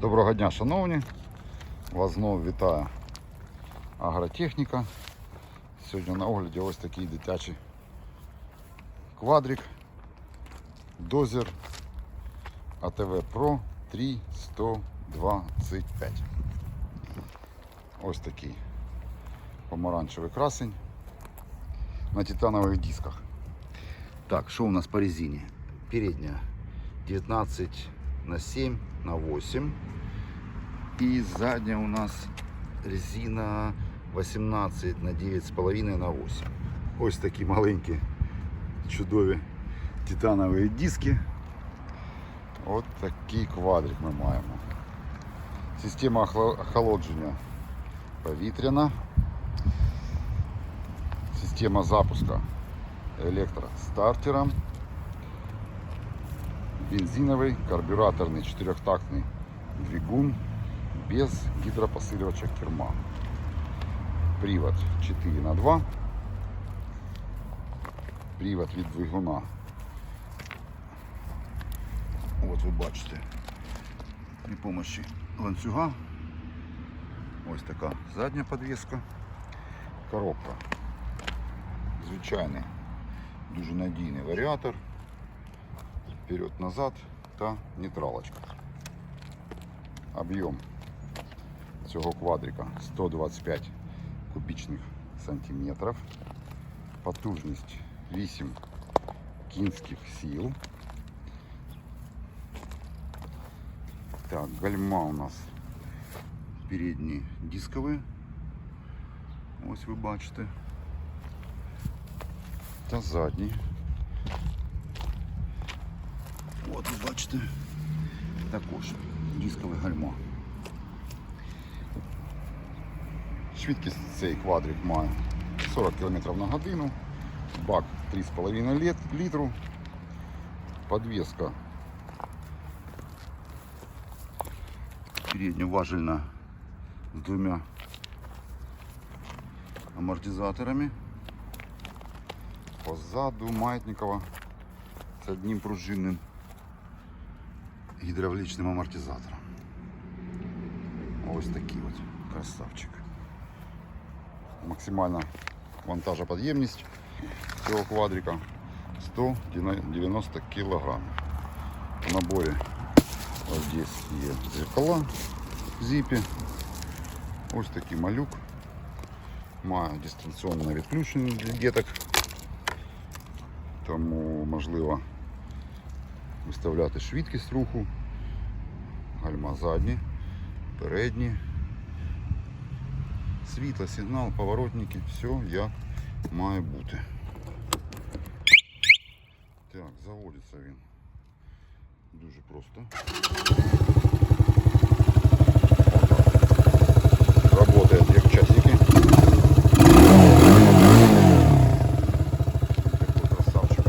Доброго дня, шановні. Вас знову вітає агротехніка. Сьогодні на огляді ось такий дитячий квадрик Дозер АТВ Pro 3125. Ось такий помаранчевий красень на титанових дисках. Так, что у нас по резине? Передняя 19 на 7 на 8. И задняя у нас резина 18 на 9,5 на 8. Ось такі маленькі чудові титанові диски. От такий квадрик ми маємо. Система охла- охолодження повітряна. Система запуска электростартером. Бензиновый карбюраторный четырехтактный двигун без гидропосыливача керма. Привод 4 на 2. Привод від двигуна. От ви бачите. При помощі ланцюга. Ось така задня подвеска. Коробка. Звичайний дуже надійний варіатор. Вперед-назад та нейтралочка. Об'єм цього квадрика 125 кубічних сантиметрів. Потужність 8 кінських сил. Так, гальма у нас передні дискові. Ось ви бачите. Та задній. От ви бачите. Також дискове гальмо. Швидкість цей квадрик має 40 км на годину. Бак 3,5 літ, літру. Подвеска передньоважельна з двома амортизаторами. Позаду маятникова з одним пружинним гідравлічним амортизатором. Ось такий от красавчик. Максимальна вантажоподємність цього квадрика 190 кг. В наборі ось здесь є зеркала в зіпі. Ось такий малюк. Має дистанційне відключення для діток. Тому можливо виставляти швидкість руху, гальма задні, передні, світло, сигнал, поворотники, все як має бути. Так, заводиться він дуже просто. Работает як часики. Такой красавчик.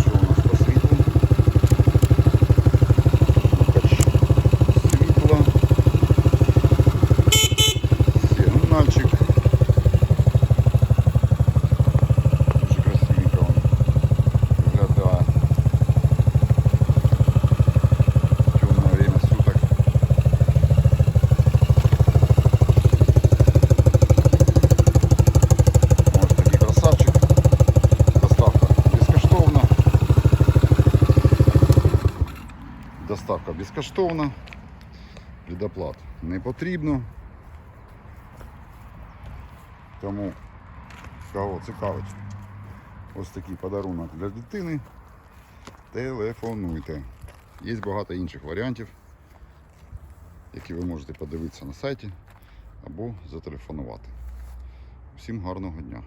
Що у нас по світлу? Вмикач світла. Сигнальчик. Дуже красивенько він виглядає. Темное время суток. Ось такий красавчик. Доставка безкоштовна. Доставка безкоштовна. Предоплат не потрібно. Тому кого цікавить ось такий подарунок для дитини. Телефонуйте. Є багато інших варіантів, які ви можете подивитися на сайті або зателефонувати. Всім гарного дня!